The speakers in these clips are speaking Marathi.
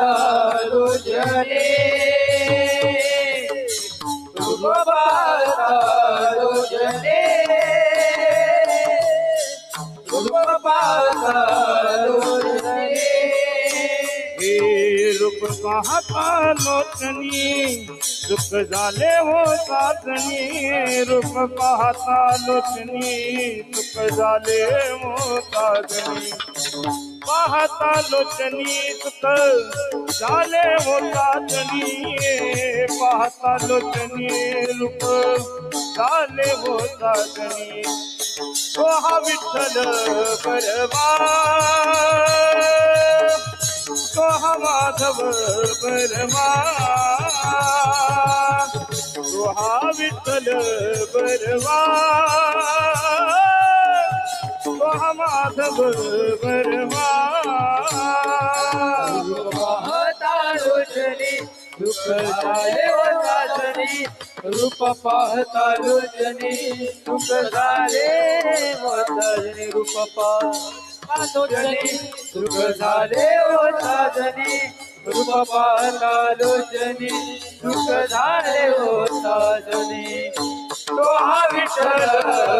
रूप हे रूप पाहता लोचनी दुःख झाले हो साधनी रूप पाहता लोचनी सुख झाले हो साधनी. पाहता लोचनी सुख झाले होता साजणी पाहता लोचनी रूप झाले होता जनी तो हा विठ्ठल परवा तो हा माधव बरवा तो हा विठ्ठल बरवा माधव बरवा रोजनी लोचनी झाले व रूप पाहता लोचनी दुःख झाले व रूप पाहता लोचनी दुःख झाले व साजनी रूप पाहता लोचनी दुःख झाले व साजनी तो हा विठ्ठल.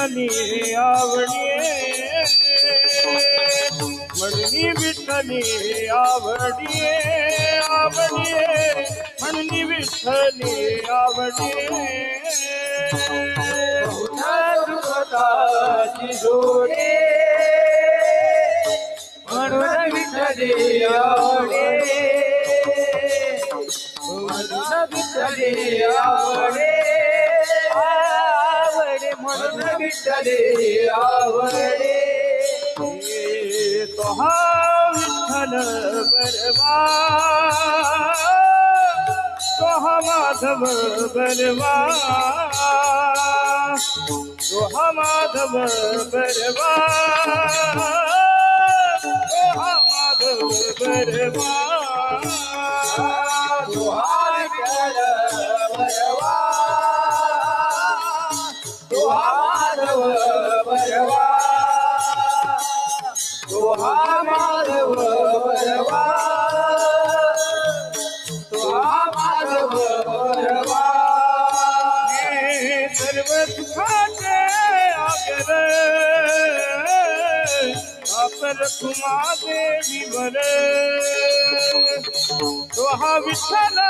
म्हणून विठ्ठली आवडी म्हणून विठ्ठली आवडी आवडी म्हणून विठ्ठली आवडी सुखदाची जोडे म्हणून विठ्ठली आवडे म्हणून विठ्ठली आवडे हे तो हा विठ्ठल बरवा तो हा माधव बरवा तो हा माधव हा माधव विठ्ठल बरवा तो हा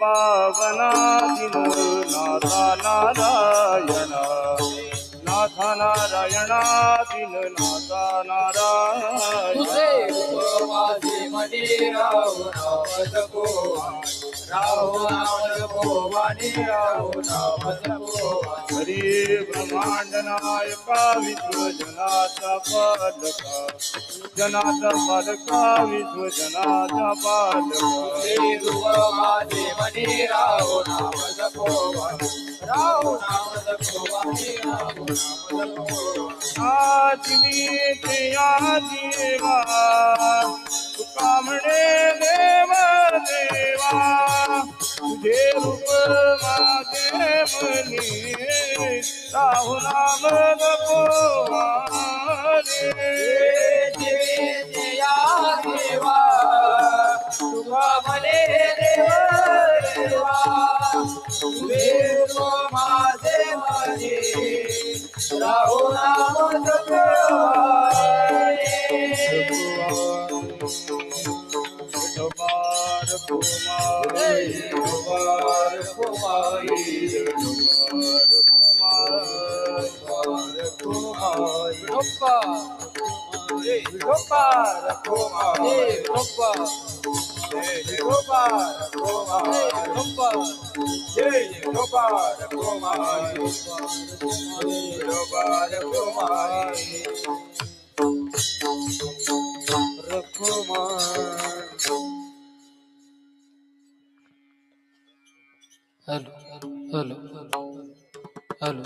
पावना दिन नाथा नारायणा। नाथा नारायणा दिन नाथा नारायण હરે બ્રહ્માંડ નાયકા વિશ્વ જનાતા પાદકા જનાતા પાદકા વિશ્વ જનાતા પાદકા હરે મહાદેવની રાહો નામ જપોવા રાહો નામ જપોવા तुझे रूप माझे मनी राहू नाम जपो वारे. देवा तुका मने hello hello hello hello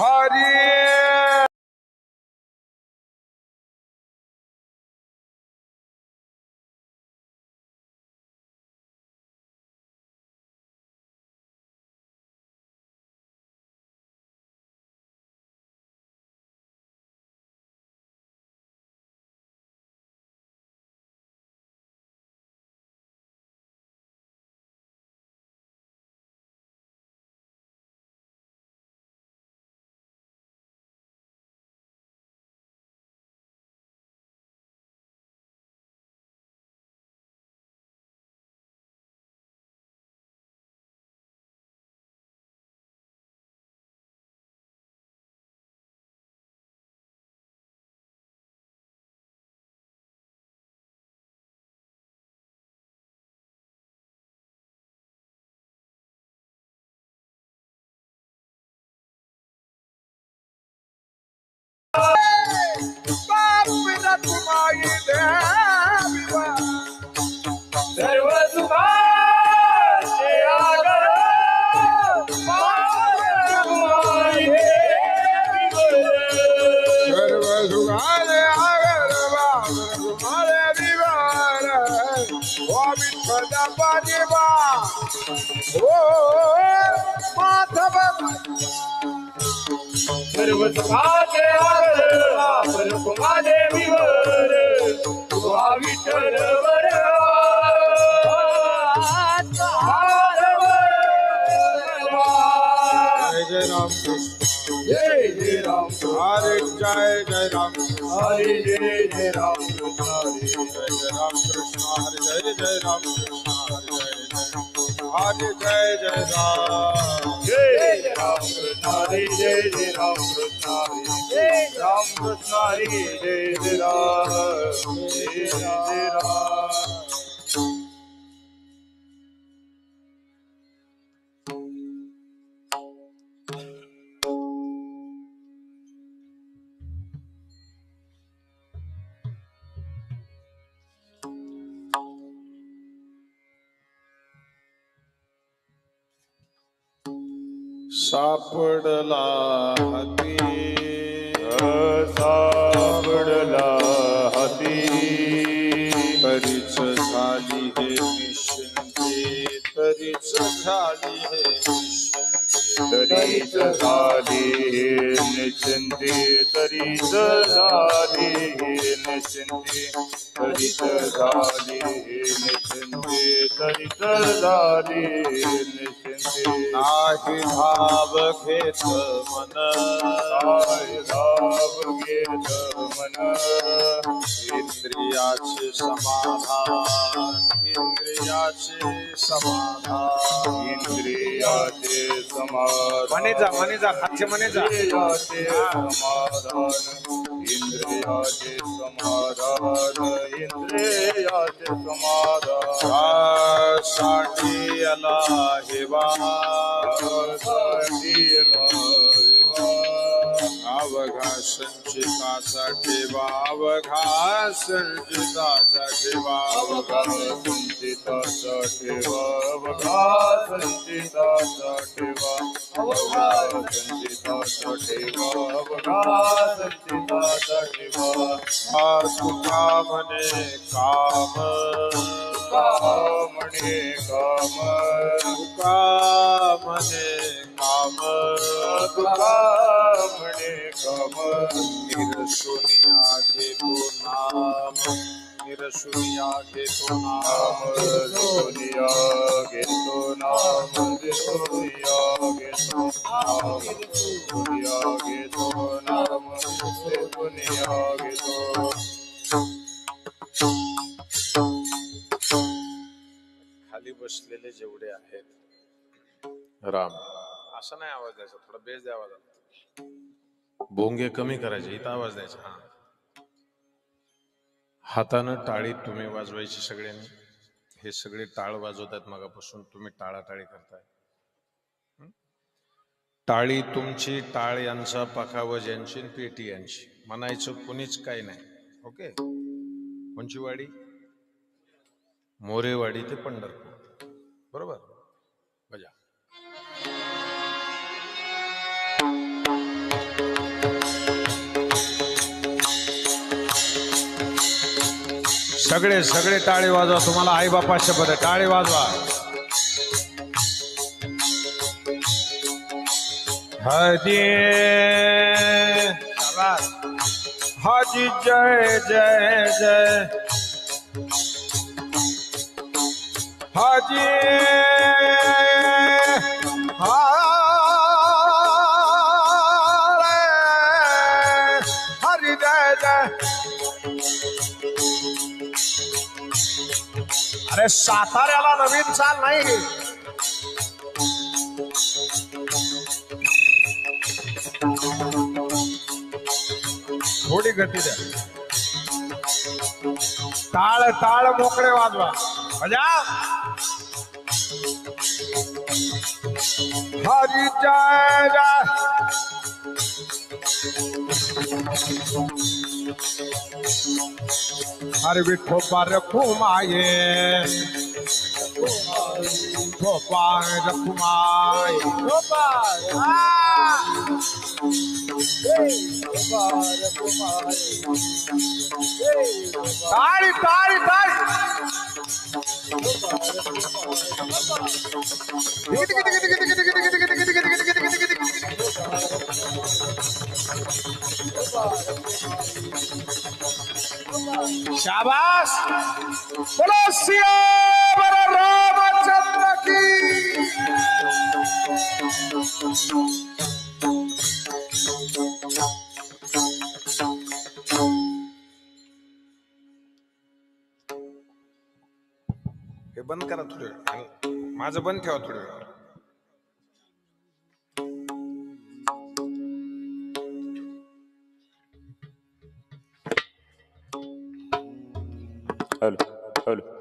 Hari सर्व सुखाचे आगर कुमारी सर्व सुखाले आगर बाबर तुम्हारे दीवार ओ विठ्ठल ओ माधव सर्व सुखाचे जय जय राम कृष्ण हरे जय जय हरे जय जय राम जय जय राम कृष्ण हरी जय जय राम कृष्ण हरी जय राम कृष्ण हरी जय जय राम जय जय राम सापडला हाती. सापडला हाती. तरीच झाली हे निश्चिंते तरीच झाली हे तरीच झाली निश्चिंती तरीच झाली निश्चिंती तरीच झाली निश्चिंती तरीच झाली निश्चिंती नाही भाव घेत मन काय लाभ घेत मन इंद्रियाचे समाधान इंद्रियाचे समाधान इंद्रियाचे समाधान मने जा मने जा खालचे मने जा. इंद्रियाचे समाधान. इंद्रियाचे समाधान इंद्रियाचे समाधानसाठी आला हे बा अवघा संचिताचा ठेवा. अवघा संचिताचा ठेवा संचिताचा ठेवा. अवघा संचिताचा ठेवा अवघा संचिताचा ठेवा. अवघा ठेवा तुका म्हणे काम म्हणे काम. तुका म्हणे काम तुका म्हणे काम निरसुनिया घेतो नाम निरसुनिया घेतो नाम नाम दुनिया घेतो नाम दुनिया घेतो नाम दुनिया घेतो नाम दुनिया घेतो खाली बसलेले जेवढे आहेत राम. असा नाही आवाज द्यायचा थोडा बेस द्या आवाजाला. भोंगे कमी करायचे इथं आवाज द्यायचा हा. हातानं टाळी तुम्ही वाजवायची सगळ्यांनी. हे सगळे टाळ वाजवतात मगापासून तुम्ही टाळाटाळी करताय. टाळी तुमची टाळ यांचा पखावज यांची आणि पेटी यांची. म्हणायचं कुणीच काही नाही ओके? कोणची वाडी? मोरेवाडी ते पंढरपूर. बरोबर? सगळे सगळे टाळे वाजवा. तुम्हाला आई बापा शपथ आहे. टाळे वाजवा. हदी हाजी जय जय जय. हाजी अरे साताऱ्याला नवीन चाल नाही. थोडी गती द्या. टाळ टाळ मोकळे वाजवा. मजा हरी जय जय हरे विठोबा रखुमाये विठोबा रखुमाये ताळी ताळी ताळी शाबाश बोलो सियावर रामचंद्र की हे बंद करा थोडे वेळ आणि माझं बंद ठेवा थोडे वेळ Allez, allez.